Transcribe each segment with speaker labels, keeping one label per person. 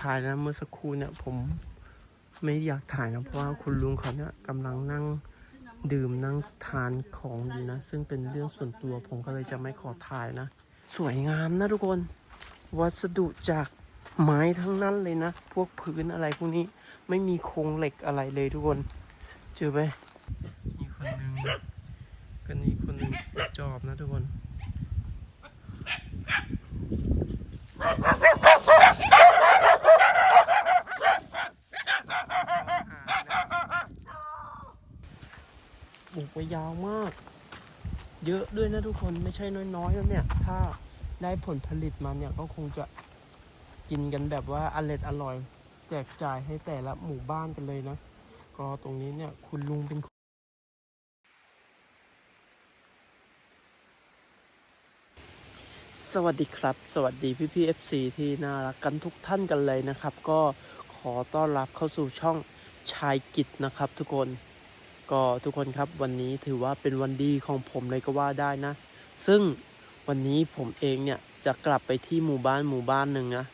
Speaker 1: ถ่ายนะเมื่อสักครู่เนี่ย ผมไม่อยากถ่ายนะเพราะว่าคุณลุงเขาเนี่ยกำลังนั่งดื่มนั่งทานของอยู่นะ ซึ่งเป็นเรื่องส่วนตัวผมก็เลยจะไม่ขอถ่ายนะ สวยงามนะทุกคน วัสดุจากไม้ทั้งนั้นเลยนะ พวกพื้นอะไรพวกนี้ไม่มีโครงเหล็กอะไรเลยทุกคน เจอไหมนี่คนหนึ่งก็นี่คนหนึ่งจอบนะทุกคน ลูกไว้ยาวมาก เยอะด้วยนะทุกคนไม่ใช่น้อยๆแล้วเนี่ย ถ้าได้ผลผลิตมาเนี่ยก็คงจะกินกันแบบว่าอร่อยอร่อย แจกจ่ายให้แต่ละหมู่บ้านกันเลยนะ ก็ตรงนี้เนี่ยคุณลุงเป็นคนสวัสดีครับ สวัสดีพี่พี่เอฟซีที่น่ารักกันทุกท่านกันเลยนะครับ ก็ขอต้อนรับเข้าสู่ช่องชายกิจนะครับทุกคน ก็ทุกคนครับวันนี้ถือว่าเป็นวันดีของผมเลยก็ว่าได้นะ ซึ่งวันนี้ผมเองเนี่ยจะกลับไปที่หมู่บ้านหมู่บ้านหนึ่งนะ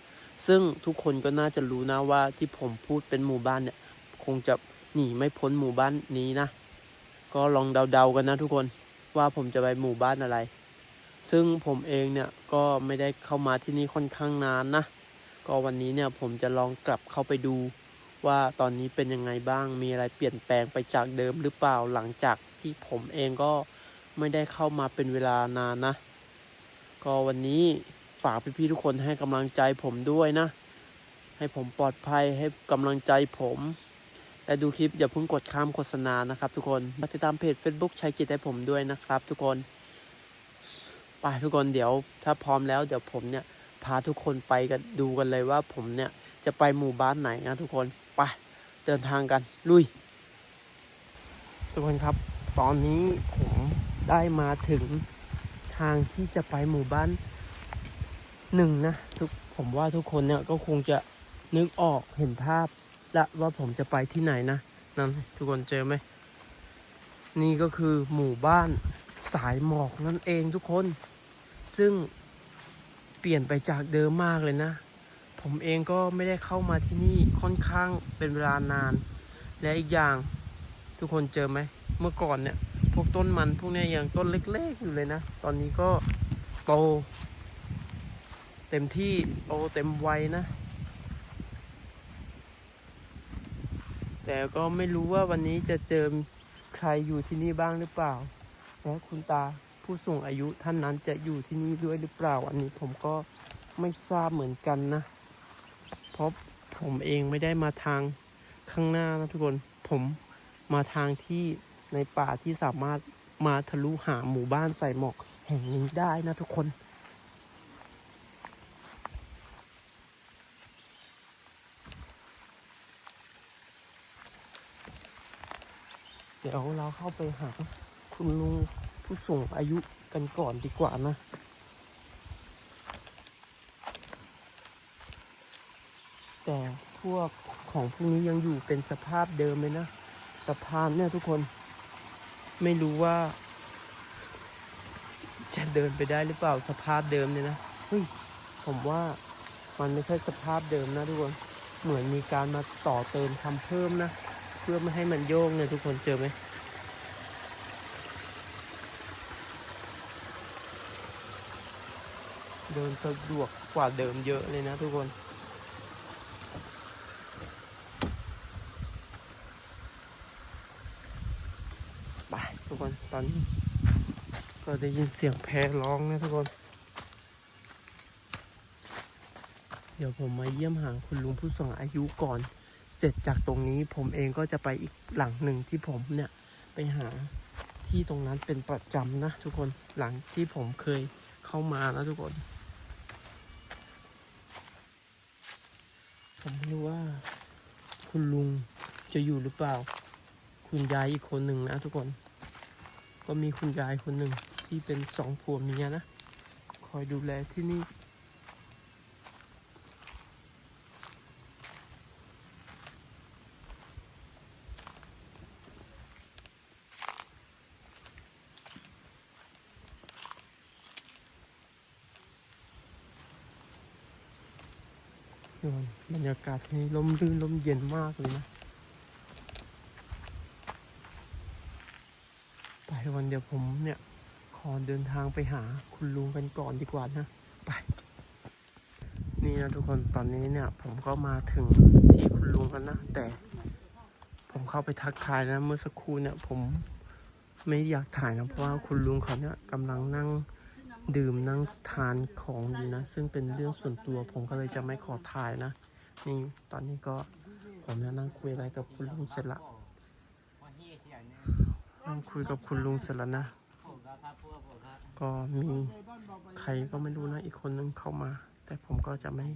Speaker 1: ซึ่งทุกคนก็น่าจะรู้นะว่าที่ผมพูดเป็นหมู่บ้านเนี่ยคงจะหนีไม่พ้นหมู่บ้านนี้นะ ก็ลองเดาๆกันนะทุกคนว่าผมจะไปหมู่บ้านอะไร ซึ่งผมเองเนี่ยก็ไม่ได้เข้ามาที่นี่ค่อนข้างนานนะ ก็วันนี้เนี่ยผมจะลองกลับเข้าไปดู ว่าตอนนี้เป็นยังไงบ้างมีอะไรเปลี่ยนแปลงไปจากเดิมหรือเปล่าหลังจากที่ผมเองก็ไม่ได้เข้ามาเป็นเวลานานนะ ก็วันนี้ฝากพี่ๆทุกคนให้กำลังใจผมด้วยนะ ให้ผมปลอดภัยให้กำลังใจผมและดูคลิปอย่าเพิ่งกดข้ามโฆษณานะครับ ทุกคนมาติดตามเพจ Facebook ชัยกิจให้ผมด้วยนะครับ ทุกคนไปทุกคนเดี๋ยว ถ้าพร้อมแล้วเดี๋ยวผมเนี่ยพาทุกคนไปกันดูกันเลยว่าผมเนี่ยจะไปหมู่บ้านไหนนะทุกคน ไปเดินทางกันลุย ทุกคนครับ ตอนนี้ผมได้มาถึงทางที่จะไปหมู่บ้านหนึ่งนะทุกผมว่าทุกคนเนี่ยก็คงจะนึกออกเห็นภาพและว่าผมจะไปที่ไหนนะนั่นทุกคนเจอไหมนี่ก็คือหมู่บ้านสายหมอกนั่นเองทุกคน ซึ่งเปลี่ยนไปจากเดิมมากเลยนะ ผมเองก็ไม่ได้เข้ามาที่นี่ค่อนข้างเป็นเวลานาน และอีกอย่างทุกคนเจอไหม เมื่อก่อนเนี่ย พวกต้นมันพวกเนี้ยยังต้นเล็กๆอยู่เลยนะ ตอนนี้ก็โต เต็มที่โตเต็มวัยนะ แต่ก็ไม่รู้ว่าวันนี้จะเจอใครอยู่ที่นี่บ้างหรือเปล่า และคุณตาผู้สูงอายุท่านนั้นจะอยู่ที่นี่ด้วยหรือเปล่า อันนี้ผมก็ไม่ทราบเหมือนกันนะ เพราะผมเองไม่ได้มาทางข้างหน้านะทุกคน ผมมาทางที่ในป่าที่สามารถมาทะลุหาหมู่บ้านใส่หมอกแห่งนี้ได้นะทุกคนเดี๋ยวเราเข้าไปหาคุณลุงผู้สูงอายุกันก่อนดีกว่านะ แต่พวกของพวกนี้ยังอยู่เป็นสภาพเดิมเลยนะ สะพานเนี่ยทุกคน ไม่รู้ว่า จะเดินไปได้หรือเปล่าสภาพเดิมเนี่ยนะเฮ้ยผมว่ามันไม่ใช่สภาพเดิมนะทุกคน เหมือนมีการมาต่อเติมทำเพิ่มนะ เพื่อไม่ให้มันโยกเนี่ยทุกคนเจอไหมเดินสะดวกกว่าเดิมเยอะเลยนะทุกคน ไปทุกคน ตอนนี้ ก็ได้ยินเสียงแพร้องนะทุกคน เดี๋ยวผมมาเยี่ยมหาคุณลุงผู้สูงอายุก่อน เสร็จจากตรงนี้ผมเองก็จะไปอีกหลังหนึ่งที่ผมเนี่ย ไปหาที่ตรงนั้นเป็นประจำนะทุกคนหลังที่ผมเคยเข้ามานะทุกคน ผมไม่รู้ว่า คุณลุงจะอยู่หรือเปล่า คุณยายอีกคนหนึ่งนะทุกคน ก็มีคุณยายคนหนึ่งที่เป็นสองผัวเมียนะ คอยดูแลที่นี่ บรรยากาศที่นี่ลมรื่นลมเย็นมากเลยนะ ไปวันเดียว ผมเนี่ย ขอเดินทางไปหาคุณลุงกันก่อนดีกว่านะ ไป นี่นะทุกคนตอนนี้เนี่ย ผมก็มาถึงที่คุณลุงกันนะ แต่ ผมเข้าไปทักทายนะเมื่อสักครู่เนี่ย ผมไม่อยากถ่ายนะเพราะว่าคุณลุงเขาเนี่ยกำลังนั่งดื่มนั่งทานของอยู่นะ ซึ่งเป็นเรื่องส่วนตัวผมก็เลยจะไม่ขอถ่ายนะ นี่ตอนนี้ก็ผมเนี่ยนั่งคุยอะไรกับคุณลุงเสร็จละ นั่งคุยกับคุณลุงเสร็จแล้วนะ ก็มีใครก็ไม่รู้นะอีกคนนึงเข้ามา แต่ผมก็จะไม่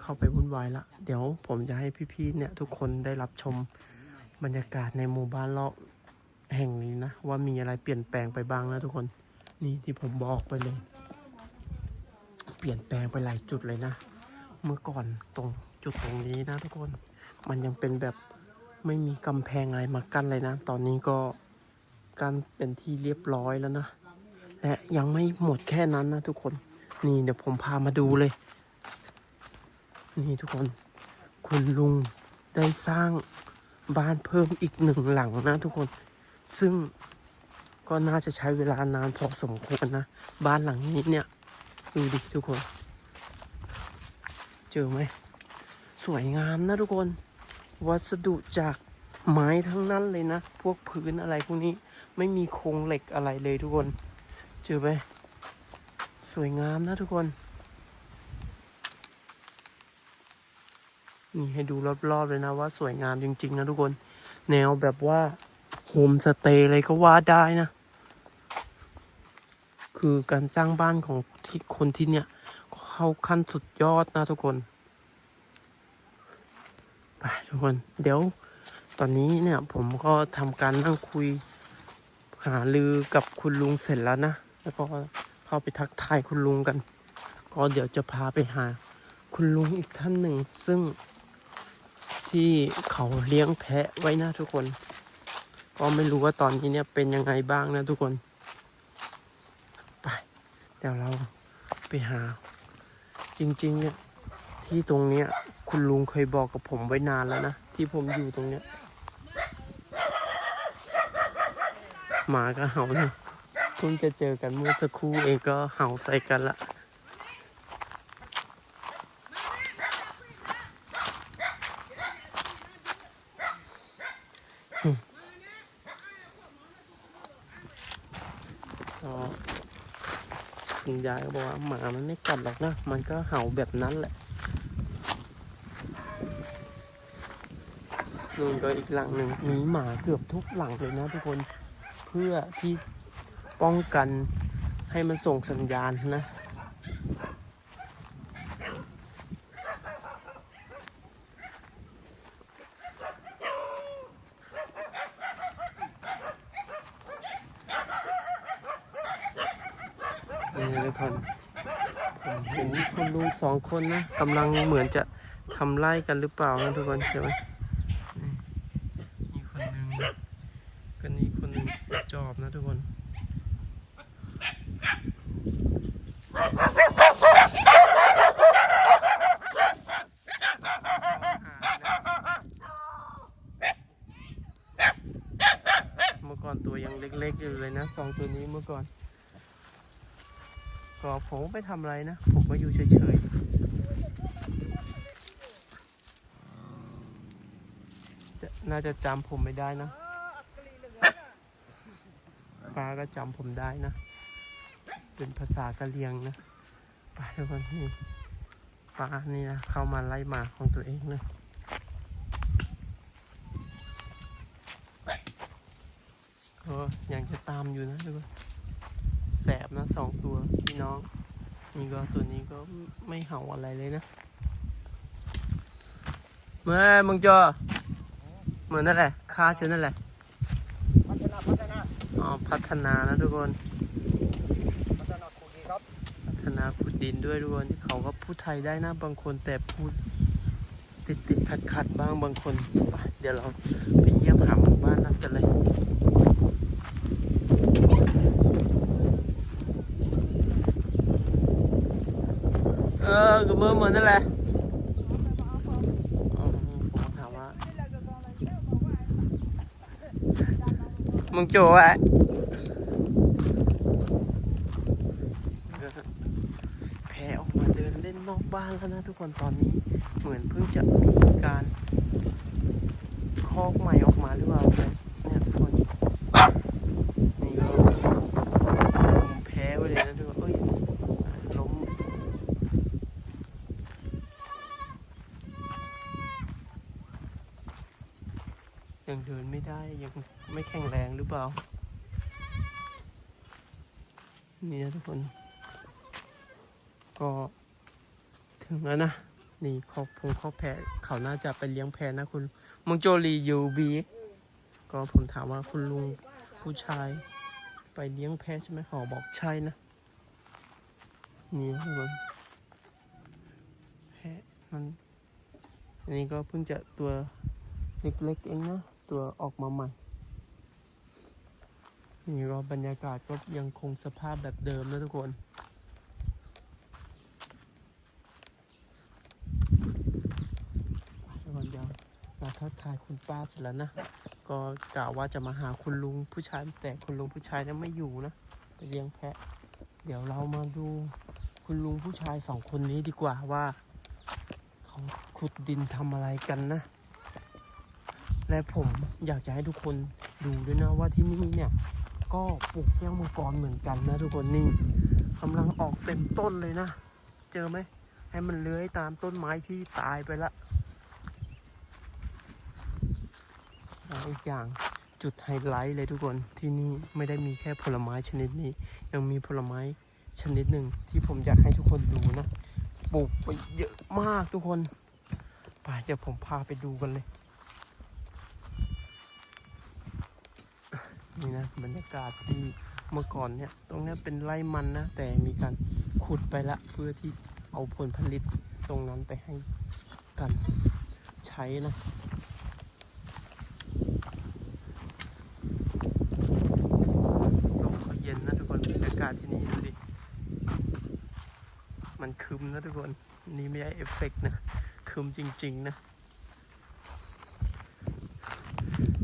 Speaker 1: เข้าไปวุ่นวายละ เดี๋ยวผมจะให้พี่ๆเนี่ยทุกคนได้รับชมบรรยากาศในหมู่บ้านเรอบแห่งนี้นะ ว่ามีอะไรเปลี่ยนแปลงไปบ้างนะทุกคนนี่ที่ผมบอกไปเลย เปลี่ยนแปลงไปหลายจุดเลยนะ เมื่อก่อนตรงจุดตรงนี้นะทุกคน มันยังเป็นแบบไม่มีกำแพงอะไรมากั้นเลยนะ ตอนนี้ก็ กันเป็นที่เรียบร้อยแล้วนะ และยังไม่หมดแค่นั้นนะทุกคน นี่เดี๋ยวผมพามาดูเลย นี่ทุกคน คุณลุงได้สร้างบ้านเพิ่มอีกหนึ่งหลังนะทุกคน ซึ่งก็น่าจะใช้เวลานานพอสมควรนะ บ้านหลังนี้เนี่ย ดูดิทุกคน เจอไหม สวยงามนะทุกคน วัสดุจากไม้ทั้งนั้นเลยนะ พวกพื้นอะไรพวกนี้ ไม่มีโครงเหล็กอะไรเลยทุกคน เจอไหม สวยงามนะทุกคน นี่ให้ดูรอบๆเลยนะว่าสวยงามจริง ๆ นะทุกคน แนวแบบว่าโฮมสเตย์เลยก็ว่าได้นะ คือการสร้างบ้านของที่คนที่เนี่ย เข้าขั้นสุดยอดนะทุกคน ไปทุกคน เดี๋ยวตอนนี้เนี่ยผมก็ทำการนั่งคุย หาลือกับคุณลุงเสร็จแล้วนะ แล้วก็เข้าไปทักทายคุณลุงกัน ก็เดี๋ยวจะพาไปหา คุณลุงอีกท่านหนึ่ง ซึ่ง ที่เขาเลี้ยงแพะไว้นะทุกคน ก็ไม่รู้ว่าตอนนี้เนี่ยเป็นยังไงบ้างนะทุกคน ไป เดี๋ยวเราไปหา จริง ๆ เนี่ย ที่ตรงเนี้ยคุณลุงเคยบอกกับผมไว้นานแล้วนะ ที่ผมอยู่ตรงเนี้ย หมาก็เห่าเนี่ยเพิ่งจะเจอกันเมื่อสักครู่เองก็เห่าใส่กันละคุณยายก็บอกว่าหมามันไม่กัดหรอกนะ มันก็เห่าแบบนั้นแหละนู่นก็อีกหลังหนึ่งมีหมาเกือบทุกหลังเลยนะทุกคน พื่อที่ป้องกันให้มันส่งสัญญาณนะนี่นะทุกคนผมเห็นคุณลุงสองคนนะกำลังเหมือนจะทำไร่กันหรือเปล่านะทุกคนใช่ไหมนี่คนหนึ่งก็นี่คนหนึ่งจอบนะทุกคน เมื่อก่อนตัวยังเล็กๆอยู่เลยนะสองตัวนี้เมื่อก่อน ก็ผม ไม่ทำอะไรนะ ผมก็อยู่เฉยๆจะน่าจะจำผมไม่ได้นะปลาก็จำผมได้นะ เป็นภาษากะเหรียงนะปลาทุกคนนี่ปลานี่นะเข้ามาไล่หมาของตัวเองนะก็ยังจะตามอยู่นะทุกคนแสบนะสองตัวพี่น้อง นี่ก็ตัวนี้ก็ไม่เห่าอะไรเลยนะเมื่อมึงเจอเหมือนนั่นแหละค่าเช่นนั่นแหละ
Speaker 2: พัฒนาพัฒนา
Speaker 1: อ๋อพัฒนานะทุกคน
Speaker 2: พัฒนาคุณดีครับ
Speaker 1: พัฒนาขุดดินด้วยทุกคนที่เขาก็พูดไทยได้นะบางคนแต่พูดติดติดขัดขัดบ้างบางคน เดี๋ยวเราไปเยี่ยมหาหมู่บ้านนั้นกันเลย เออกับมือเหมือนนั่นแหละผมถามว่ามึงโจ้อะแพออกมาเดินเล่นนอกบ้านแล้วนะทุกคนตอนนี้ เหมือนเพิ่งจะมีการคอกใหม่ออกมาหรือเปล่า ยังเดินไม่ได้ยังไม่แข็งแรงหรือเปล่า เนี่นะทุกคน ก็ถึงแล้วนะ นี่คอกพงคอกแพะเขาน่าจะไปเลี้ยงแพะนะคุณมงโจลียูบีก็ผมถามว่าคุณลุงผู้ชายไปเลี้ยงแพะใช่ไหมเขาบอกใช่นะนี่ทุกคนแพะมันอันนี้ก็เพิ่งจะตัวเล็กๆเองนะ ตัวออกมาใหม่ นี่ก็บรรยากาศก็ยังคงสภาพแบบเดิมนะทุกคน ทุกคนเดี๋ยวเราทักทายคุณป้าเสร็จแล้วนะ ก็กล่าวว่าจะมาหาคุณลุงผู้ชายแต่คุณลุงผู้ชายนั้นไม่อยู่นะไปเลี้ยงแพะ เดี๋ยวเรามาดูคุณลุงผู้ชายสองคนนี้ดีกว่าว่า เขาขุดดินทำอะไรกันนะ และผมอยากจะให้ทุกคนดูด้วยนะว่าที่นี่เนี่ย ก็ปลูกแก้วมังกรเหมือนกันนะทุกคนนี่กำลังออกเต็มต้นเลยนะ เจอไหมให้มันเลื้อยตามต้นไม้ที่ตายไปละแล้วอีกอย่างจุดไฮไลท์เลยทุกคนที่นี่ไม่ได้มีแค่ผลไม้ชนิดนี้ ยังมีผลไม้ชนิดหนึ่งที่ผมอยากให้ทุกคนดูนะปลูกไปเยอะมากทุกคน ไปเดี๋ยวผมพาไปดูกันเลย นี่นะบรรยากาศที่เมื่อก่อนเนี่ยตรงนี้เป็นไร่มันนะ แต่มีการขุดไปละเพื่อที่เอาผลผลิตตรงนั้นไปให้กันใช้นะลมเขาเย็นนะทุกคนบรรยากาศที่นี่ดูดิ มันคึมนะทุกคน นี่ไม่ใช่เอฟเฟกต์นะคึมจริง ๆ นะ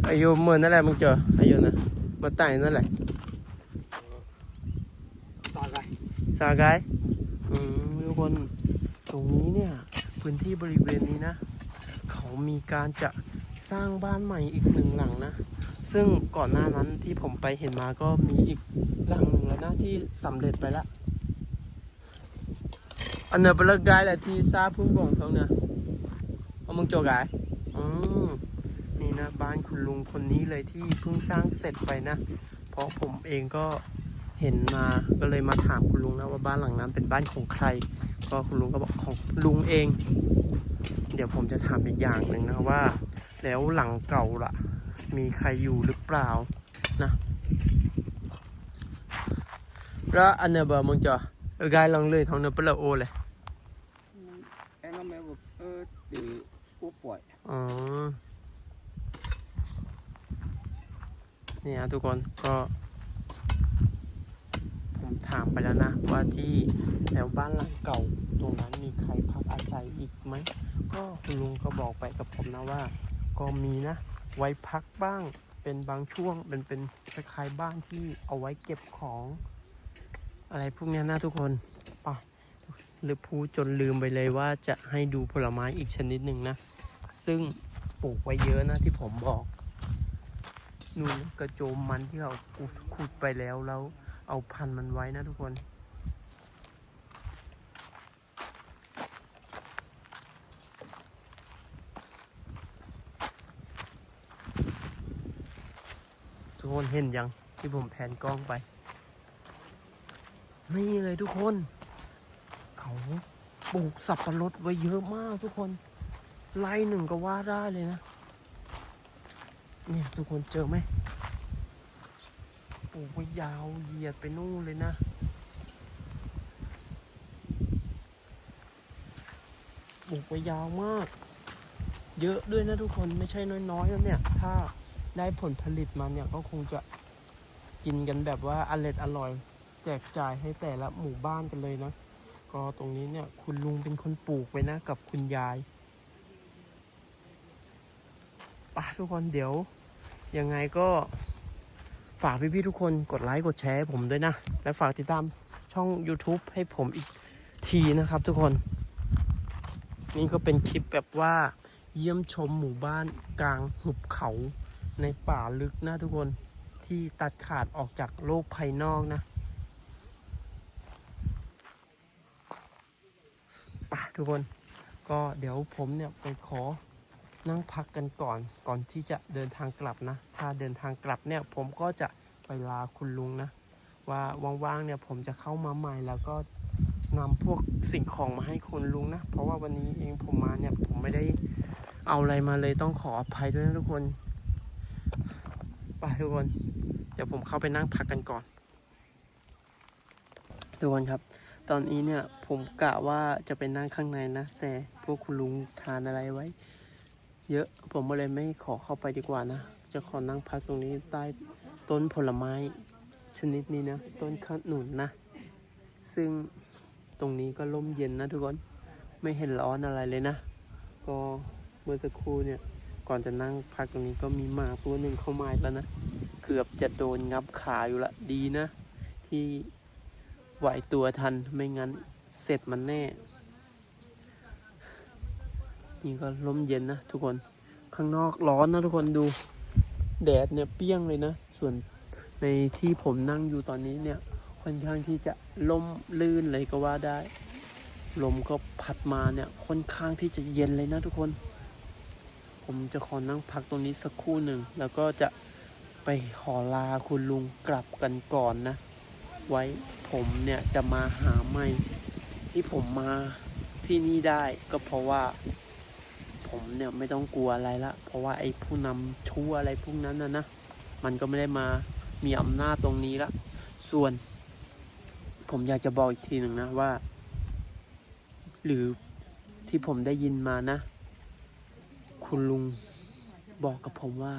Speaker 1: อายุเหมือนนั่นแหละมึงเจออายุนะ มาแต่งนั่นแหละ
Speaker 2: ตายไป
Speaker 1: สากายอืมทุกคนตรงนี้เนี่ย พื้นที่บริเวณนี้นะ เขามีการจะสร้างบ้านใหม่อีกหนึ่งหลังนะ ซึ่งก่อนหน้านั้นที่ผมไปเห็นมาก็มีอีกหลังหนึ่งแล้วนะที่สำเร็จไปละอันเนอร์เปลกายแหละที่ซาพุ่งบ่งเขาเนี่ยเอามึงโจกายอืม นี่นะ บ้านคุณลุงคนนี้เลยที่เพิ่งสร้างเสร็จไปนะ เพราะผมเองก็เห็นมาก็เลยมาถามคุณลุงนะว่าบ้านหลังนั้นเป็นบ้านของใคร ก็คุณลุงก็บอกของลุงเอง เดี๋ยวผมจะถามอีกอย่างหนึ่งนะว่า แล้วหลังเก่าล่ะ มีใครอยู่หรือเปล่านะแล้วอันเนอร์เบอร์มึงจะเออกายลองเลยทองเนอร์เปลาโอเลย
Speaker 2: ไอ้น้องแมวบอกเออตีผู้ป่วย
Speaker 1: อ๋อ เนี่ยทุกคนก็ ผมถามไปแล้วนะ ว่าที่แถวบ้านหลังเก่า ตรงนั้นมีใครพักอาศัยอีกไหม ก็คุณลุงก็บอกไปกับผมนะว่า ก็มีนะ ไว้พักบ้างเป็นบางช่วงเป็นเป็นคล้ายๆบ้านที่เอาไว้เก็บของ อะไรพวกนี้นะทุกคนไปหรือพูดจนลืมไปเลยว่าจะให้ดูผลไม้อีกชนิดหนึ่งนะ ซึ่งปลูกไว้เยอะนะที่ผมบอก นู่นกระโจมมันที่เขาขุดไปแล้วแล้วเอาพันมันไว้นะทุกคนทุกคนเห็นยังที่ผมแผนกล้องไป นี่เลยทุกคน เขาปลูกสับปะรดไว้เยอะมากทุกคนไล่หนึ่งก็ว่าได้เลยนะ เนี่ยทุกคนเจอไหมปลูกไว้ยาวเหยียดไปนู่นเลยนะปลูกไว้ยาวมาก เยอะด้วยนะทุกคนไม่ใช่น้อยๆแล้วเนี่ย ถ้าได้ผลผลิตมาเนี่ยก็คงจะกินกันแบบว่าอร่อยอร่อย แจกจ่ายให้แต่ละหมู่บ้านกันเลยนะ ก็ตรงนี้เนี่ย คุณลุงเป็นคนปลูกไว้นะกับคุณยายป่ะทุกคนเดี๋ยว ยังไงก็ฝากพี่ๆทุกคนกดไลค์กดแชร์ผมด้วยนะ และฝากติดตามช่อง YouTube ให้ผมอีกทีนะครับทุกคน นี่ก็เป็นคลิปแบบว่าเยี่ยมชมหมู่บ้านกลางหุบเขาในป่าลึกนะทุกคนที่ตัดขาดออกจากโลกภายนอกนะป่ะทุกคน ก็เดี๋ยวผมเนี่ยไปขอ นั่งพักกันก่อนก่อนที่จะเดินทางกลับนะ ถ้าเดินทางกลับเนี่ยผมก็จะไปลาคุณลุงนะ ว่าว่างๆเนี่ยผมจะเข้ามาใหม่แล้วก็นำพวกสิ่งของมาให้คุณลุงนะ เพราะว่าวันนี้เองผมมาเนี่ยผมไม่ได้เอาอะไรมาเลยต้องขออภัยด้วยนะทุกคนไปทุกคน เดี๋ยวผมเข้าไปนั่งพักกันก่อน ทุกคนครับ ตอนนี้เนี่ยผมกะว่าจะไปนั่งข้างในนะ แต่พวกคุณลุงทานอะไรไว้ เยอะผมเลยไม่ขอเข้าไปดีกว่านะ จะขอนั่งพักตรงนี้ใต้ต้นผลไม้ชนิดนี้นะ ต้นขนุนนะ ซึ่งตรงนี้ก็ร่มเย็นนะทุกคนไม่เห็นร้อนอะไรเลยนะ ก็เมื่อสักครู่เนี่ยก่อนจะนั่งพักตรงนี้ก็มีหมาตัวหนึ่งเข้ามาแล้วนะ เกือบจะโดนงับขาอยู่ละดีนะ ที่ไหวตัวทันไม่งั้นเสร็จมันแน่ นี่ก็ลมเย็นนะทุกคนข้างนอกร้อนนะทุกคนดูแดดเนี่ยเปรี้ยงเลยนะ ส่วนในที่ผมนั่งอยู่ตอนนี้เนี่ยค่อนข้างที่จะลมลื่นเลยก็ว่าได้ ลมก็พัดมาเนี่ยค่อนข้างที่จะเย็นเลยนะทุกคน ผมจะขอนั่งพักตรงนี้สักครู่หนึ่ง แล้วก็จะไปขอลาคุณลุงกลับกันก่อนนะ ไว้ผมเนี่ยจะมาหาใหม่ที่ผมมาที่นี่ได้ก็เพราะว่า ผมเนี่ยไม่ต้องกลัวอะไรละ เพราะว่าไอ้ผู้นำชั่วอะไรพวกนั้นนะนะ มันก็ไม่ได้มามีอำนาจตรงนี้ละ ส่วน ผมอยากจะบอกอีกทีหนึ่งนะว่า หรือที่ผมได้ยินมานะ คุณลุงบอกกับผมว่า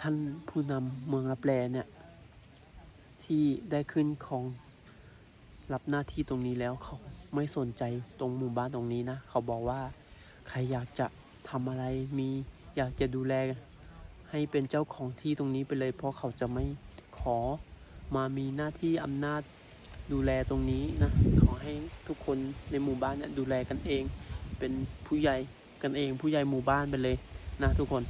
Speaker 1: ท่านผู้นำเมืองรับแลเนี่ย ที่ได้ขึ้นของรับหน้าที่ตรงนี้แล้วเขาไม่สนใจตรงหมู่บ้านตรงนี้นะ เขาบอกว่า ใครอยากจะทำอะไรมีอยากจะดูแล ให้เป็นเจ้าของที่ตรงนี้ไปเลย เพราะเขาจะไม่ขอมามีหน้าที่อำนาจดูแลตรงนี้นะขอให้ทุกคนในหมู่บ้านเนี่ยดูแลกันเอง เป็นผู้ใหญ่กันเอง ผู้ใหญ่หมู่บ้านไปเลยนะทุกคน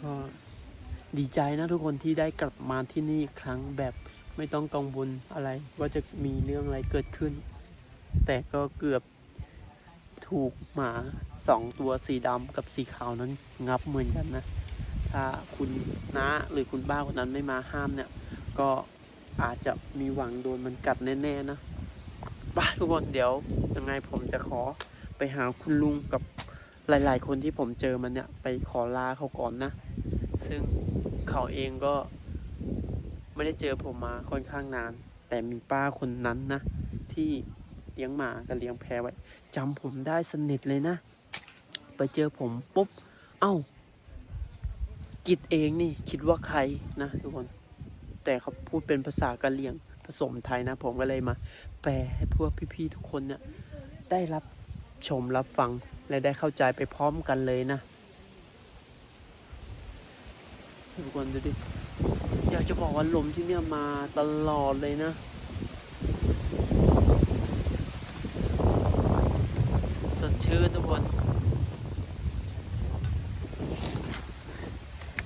Speaker 1: ก็ ดีใจนะทุกคนที่ได้กลับมาที่นี่อีกครั้งแบบไม่ต้องกังวลอะไรว่าจะมีเรื่องอะไรเกิดขึ้น แต่ก็เกือบถูกหมาสองตัวสีดำกับสีขาวนั้นงับเหมือนกันนะ ถ้าคุณน้าหรือคุณบ้าคนนั้นไม่มาห้ามเนี่ย ก็อาจจะมีหวังโดนมันกัดแน่ๆนะบ้าทุกคนเดี๋ยวยังไงผมจะขอไปหาคุณลุงกับหลายๆ คนที่ผมเจอมันเนี่ย ไปขอลาเขาก่อนนะ ซึ่ง เขาเองก็ไม่ได้เจอผมมาค่อนข้างนาน แต่มีป้าคนนั้นนะ ที่เลี้ยงหมากับเลี้ยงแพะไว้จำผมได้สนิทเลยนะ ไปเจอผมปุ๊บ เอ้า กิดเองนี่คิดว่าใครนะทุกคน แต่เขาพูดเป็นภาษากะเหรี่ยงผสมไทยนะ ผมก็เลยมา แปลให้พวกพี่ๆทุกคนเนี่ยได้รับชมรับฟังและได้เข้าใจไปพร้อมกันเลยนะ ทุกคนดูดิ อยากจะบอกว่าลมที่เนี่ยมาตลอดเลยนะ สดชื่นทุกคน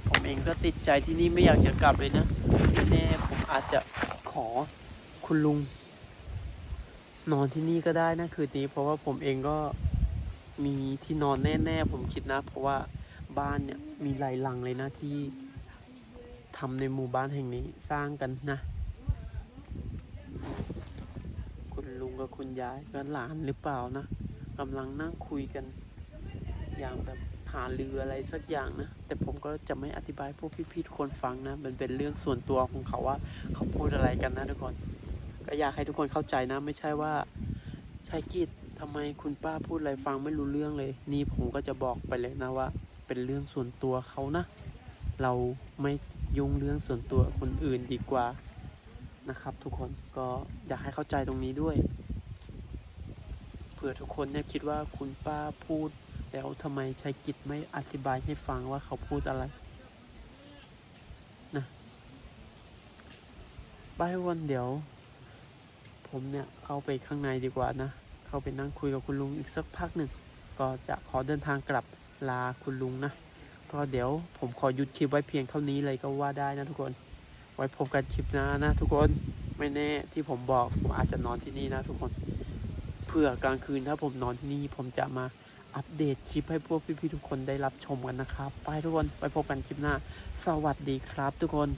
Speaker 1: ผมเองก็ติดใจที่นี่ไม่อยากจะกลับเลยนะแน่ผมอาจจะขอคุณลุง นอนที่นี่ก็ได้นะคืนนี้เพราะว่าผมเองก็มีที่นอนแน่ ๆ ผมคิดนะ เพราะว่าบ้านเนี่ยมีหลายหลังเลยนะที่ ทำในหมู่บ้านแห่งนี้สร้างกันนะ คุณลุงกับคุณยายก็หลานหรือเปล่านะกำลังนั่งคุยกัน อย่างแบบหาเรืออะไรสักอย่างนะ แต่ผมก็จะไม่อธิบายพวกพี่ๆทุกคนฟังนะ มันเป็นเรื่องส่วนตัวของเขาว่า เขาพูดอะไรกันนะทุกคน ก็อยากให้ทุกคนเข้าใจนะ ไม่ใช่ว่าใชายกิจทำไมคุณป้าพูดอะไรฟังไม่รู้เรื่องเลย นี่ผมก็จะบอกไปเลยนะว่า เป็นเรื่องส่วนตัวเขานะ เราไม่ ยุ่งเรื่องส่วนตัวคนอื่นดีกว่านะครับ ทุกคนก็อยากให้เข้าใจตรงนี้ด้วยเผื่อทุกคนเนี่ยคิดว่าคุณป้าพูด แล้วทำไมชัยกิจไม่อธิบายให้ฟังว่าเขาพูดอะไรนะบายวันเดี๋ยว ผมเนี่ยเข้าไปข้างในดีกว่านะ เข้าไปนั่งคุยกับคุณลุงอีกสักพักหนึ่ง ก็จะขอเดินทางกลับลาคุณลุงนะ ก็เดี๋ยวผมขอหยุดคลิปไว้เพียงเท่านี้เลยก็ว่าได้นะทุกคน ไว้พบกันคลิปหน้านะทุกคนไม่แน่ที่ผมบอกผมอาจจะนอนที่นี่นะทุกคนเพื่อกลางคืนถ้าผมนอนที่นี่ผมจะมาอัปเดตคลิปให้พวกพี่ๆทุกคนได้รับชมกันนะครับ ไปทุกคนไปพบกันคลิปหน้า สวัสดีครับทุกคน